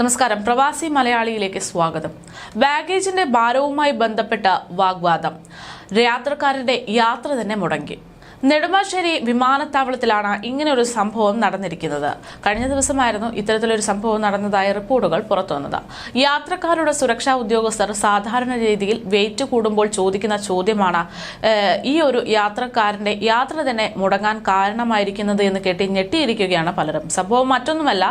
നമസ്കാരം. പ്രവാസി മലയാളിയിലേക്ക് സ്വാഗതം. ബാഗേജിന്റെ ഭാരവുമായി ബന്ധപ്പെട്ട വാഗ്വാദം. യാത്രക്കാരുടെ യാത്ര തന്നെ മുടങ്ങി. നെടുമ്പാശ്ശേരി വിമാനത്താവളത്തിലാണ് ഇങ്ങനെ ഒരു സംഭവം നടന്നിരിക്കുന്നത്. കഴിഞ്ഞ ദിവസമായിരുന്നു ഇത്തരത്തിലൊരു സംഭവം നടന്നതായി റിപ്പോർട്ടുകൾ പുറത്തുവന്നത് യാത്രക്കാരുടെ സുരക്ഷാ ഉദ്യോഗസ്ഥർ സാധാരണ രീതിയിൽ വെയിറ്റ് കൂടുമ്പോൾ ചോദിക്കുന്ന ചോദ്യമാണ് ഈ ഒരു യാത്രക്കാരന്റെ യാത്ര തന്നെ മുടങ്ങാൻ കാരണമായിരിക്കുന്നത് എന്ന് കേട്ടി ഞെട്ടിയിരിക്കുകയാണ് പലരും. സംഭവം മറ്റൊന്നുമല്ല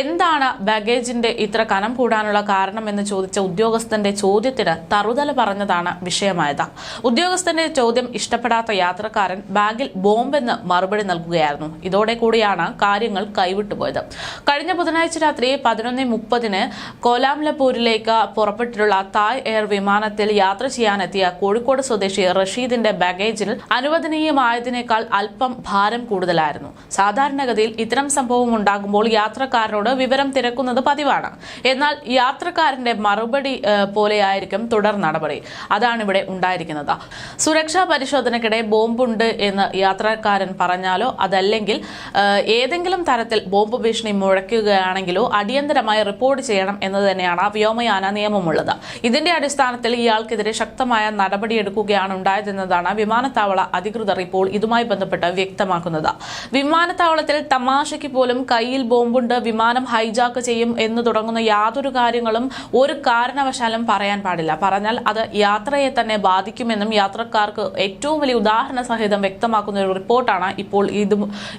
എന്താണ് ബാഗേജിന്റെ ഇത്ര കനം കൂടാനുള്ള കാരണം എന്ന് ചോദിച്ച ഉദ്യോഗസ്ഥന്റെ ചോദ്യത്തിന് തറുതല പറഞ്ഞതാണ് വിഷയമായത്. ഉദ്യോഗസ്ഥന്റെ ചോദ്യം ഇഷ്ടപ്പെടാത്ത യാത്രക്കാരൻ ബാഗിൽ ബോംബെന്ന് മറുപടി നൽകുകയായിരുന്നു. ഇതോടെ കൂടിയാണ് കാര്യങ്ങൾ കൈവിട്ടുപോയത് കഴിഞ്ഞ ബുധനാഴ്ച രാത്രി പതിനൊന്ന് മുപ്പതിന് കോലാംലപൂരിലേക്ക് പുറപ്പെട്ടിട്ടുള്ള തായ് എയർ വിമാനത്തിൽ യാത്ര ചെയ്യാനെത്തിയ കോഴിക്കോട് സ്വദേശി റഷീദിന്റെ ബാഗേജിൽ അനുവദനീയമായതിനേക്കാൾ അല്പം ഭാരം കൂടുതലായിരുന്നു. സാധാരണഗതിയിൽ ഇത്തരം സംഭവം ഉണ്ടാകുമ്പോൾ യാത്രക്കാരനോട് വിവരം തിരക്കുന്നത് പതിവാണ്. എന്നാൽ യാത്രക്കാരന്റെ മറുപടി പോലെയായിരിക്കും തുടർ നടപടി. അതാണ് ഇവിടെ ഉണ്ടായിരിക്കുന്നത്. സുരക്ഷാ പരിശോധനയ്ക്കിടെ ബോംബുണ്ട് എന്ന് യാത്രക്കാരൻ പറഞ്ഞാലോ? അതല്ലെങ്കിൽ ഏതെങ്കിലും തരത്തിൽ ബോംബ് ഭീഷണി മുഴക്കുകയാണെങ്കിലോ അടിയന്തരമായി റിപ്പോർട്ട് ചെയ്യണം എന്ന് തന്നെയാണ് വ്യോമയാന നിയമമുള്ളത്. ഇതിന്റെ അടിസ്ഥാനത്തിൽ ഇയാൾക്കെതിരെ ശക്തമായ നടപടിയെടുക്കുകയാണ് ഉണ്ടായതെന്നതാണ് വിമാനത്താവള അധികൃതർ ഇപ്പോൾ ഇതുമായി ബന്ധപ്പെട്ട് വ്യക്തമാക്കുന്നത്. വിമാനത്താവളത്തിൽ തമാശയ്ക്ക് പോലും കയ്യിൽ ബോംബുണ്ട് വിമാനം ഹൈജാക്ക് ചെയ്യും എന്ന് തുടങ്ങുന്ന യാതൊരു കാര്യങ്ങളും ഒരു കാരണവശാലും പറയാൻ പാടില്ല. പറഞ്ഞാൽ അത് യാത്രയെ തന്നെ ബാധിക്കുമെന്നും യാത്രക്കാർക്ക് ഏറ്റവും വലിയ ഉദാഹരണ സഹിതം വ്യക്തമാക്കുന്ന ഒരു റിപ്പോർട്ടാണ് ഇപ്പോൾ ഇത്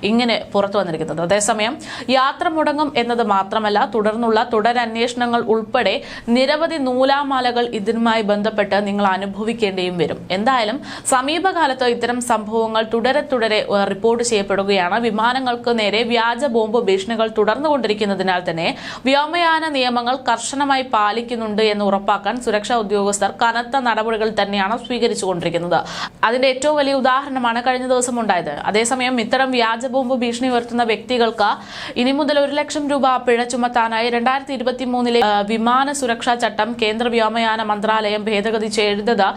ഇങ്ങനെ പുറത്തു വന്നിരിക്കുന്നത്. അതേസമയം യാത്ര മുടങ്ങും എന്നത് മാത്രമല്ല തുടർന്നുള്ള തുടരന്വേഷണങ്ങൾ ഉൾപ്പെടെ നിരവധി നൂലാമാലകൾ ഇതിനുമായി ബന്ധപ്പെട്ട് നിങ്ങൾ അനുഭവിക്കേണ്ടിയും വരും. എന്തായാലും സമീപകാലത്ത് ഇത്തരം സംഭവങ്ങൾ തുടരെ തുടരെ റിപ്പോർട്ട് ചെയ്യപ്പെടുകയാണ്. വിമാനങ്ങൾക്ക് നേരെ വ്യാജ ബോംബ് ഭീഷണികൾ തുടർന്നുകൊണ്ടിരിക്കുന്നതിനാൽ തന്നെ വ്യോമയാന നിയമങ്ങൾ കർശനമായി പാലിക്കുന്നുണ്ട് എന്ന് ഉറപ്പാക്കാൻ സുരക്ഷാ ഉദ്യോഗസ്ഥർ കനത്ത നടപടികൾ തന്നെയാണ് സ്വീകരിച്ചുകൊണ്ടിരിക്കുന്നത്. അതിന്റെ ഏറ്റവും വലിയ ഉദാഹരണമാണ് കഴിഞ്ഞ ദിവസം ഉണ്ടായത്. അതേസമയം ഇത്തരം വ്യാജ ബോംബ് ഭീഷണി ഉയർത്തുന്ന വ്യക്തികൾക്ക് ഇനി മുതൽ ഒരു ലക്ഷം രൂപ പിഴ ചുമത്താനായി രണ്ടായിരത്തി ഇരുപത്തി മൂന്നിലെ വിമാന സുരക്ഷാ ചട്ടം കേന്ദ്ര വ്യോമയാന മന്ത്രാലയം ഭേദഗതി ചെയ്തത്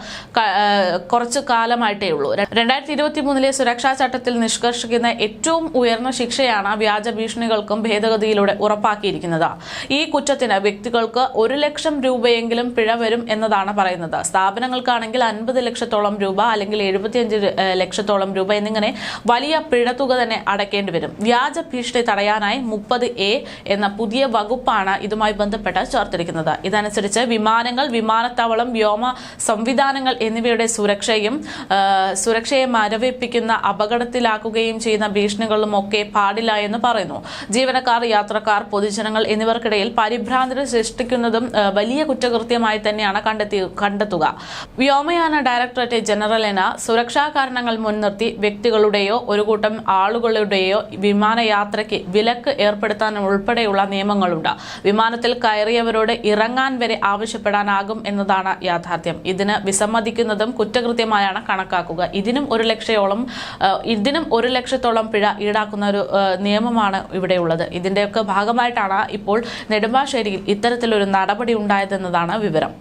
കുറച്ചു കാലമായിട്ടേ ഉള്ളൂ. രണ്ടായിരത്തി ഇരുപത്തി മൂന്നിലെ സുരക്ഷാ ചട്ടത്തിൽ നിഷ്കർഷിക്കുന്ന ഏറ്റവും ഉയർന്ന ശിക്ഷയാണ് വ്യാജ ഭീഷണികൾക്കും ഭേദഗതിയിലൂടെ ഉറപ്പാക്കിയിരിക്കുന്നത്. ഈ കുറ്റത്തിന് വ്യക്തികൾക്ക് ഒരു ലക്ഷം രൂപയെങ്കിലും പിഴ വരും എന്നതാണ് പറയുന്നത്. സ്ഥാപനങ്ങൾക്കാണെങ്കിൽ അൻപത് ലക്ഷത്തോളം രൂപ അല്ലെങ്കിൽ എഴുപത്തിയഞ്ച് ലക്ഷത്തോളം രൂപ എന്നിങ്ങനെ വലിയ പിഴത്തുക തന്നെ അടയ്ക്കേണ്ടി വരും. വ്യാജ ഭീഷണി തടയാനായി മുപ്പത് എ എന്ന പുതിയ വകുപ്പാണ് ഇതുമായി ബന്ധപ്പെട്ട് ചേർത്തിരിക്കുന്നത്. ഇതനുസരിച്ച് വിമാനങ്ങൾ വിമാനത്താവളം വ്യോമ സംവിധാനങ്ങൾ എന്നിവയുടെ സുരക്ഷയും സുരക്ഷയെ മരവിപ്പിക്കുന്ന അപകടത്തിലാക്കുകയും ചെയ്യുന്ന ഭീഷണികളും ഒക്കെ പാടില്ല എന്ന് പറയുന്നു. ജീവനക്കാർ യാത്രക്കാർ പൊതുജനങ്ങൾ എന്നിവർക്കിടയിൽ പരിഭ്രാന്തി സൃഷ്ടിക്കുന്നതും വലിയ കുറ്റകൃത്യമായി തന്നെയാണ് കണ്ടെത്തി കണ്ടെത്തുക. വ്യോമയാന ഡയറക്ടറേറ്റ് ജനറലിന് സുരക്ഷാ കാരണങ്ങൾ മുൻനിർത്തി വ്യക്തികളുടെയോ ഒരു കൂട്ടം ആളുകളുടെയോ വിമാനയാത്രയ്ക്ക് വിലക്ക് ഏർപ്പെടുത്താൻ ഉൾപ്പെടെയുള്ള നിയമങ്ങളുണ്ട്. വിമാനത്തിൽ കയറിയവരോട് ഇറങ്ങാൻ വരെ ആവശ്യപ്പെടാനാകും എന്നതാണ് യാഥാർത്ഥ്യം. ഇതിന് വിസമ്മതിക്കുന്നതും കുറ്റകൃത്യമായാണ് കണക്കാക്കുക. ഇതിനും ഒരു ലക്ഷയോളം ഇതിനും ഒരു ലക്ഷത്തോളം പിഴ ഈടാക്കുന്ന ഒരു നിയമമാണ് ഇവിടെയുള്ളത്. ഇതിന്റെയൊക്കെ ഭാഗമായിട്ടാണ് ഇപ്പോൾ നെടുമ്പാശ്ശേരിയിൽ ഇത്തരത്തിലൊരു നടപടി ഉണ്ടായതെന്നതാണ് വിവരം.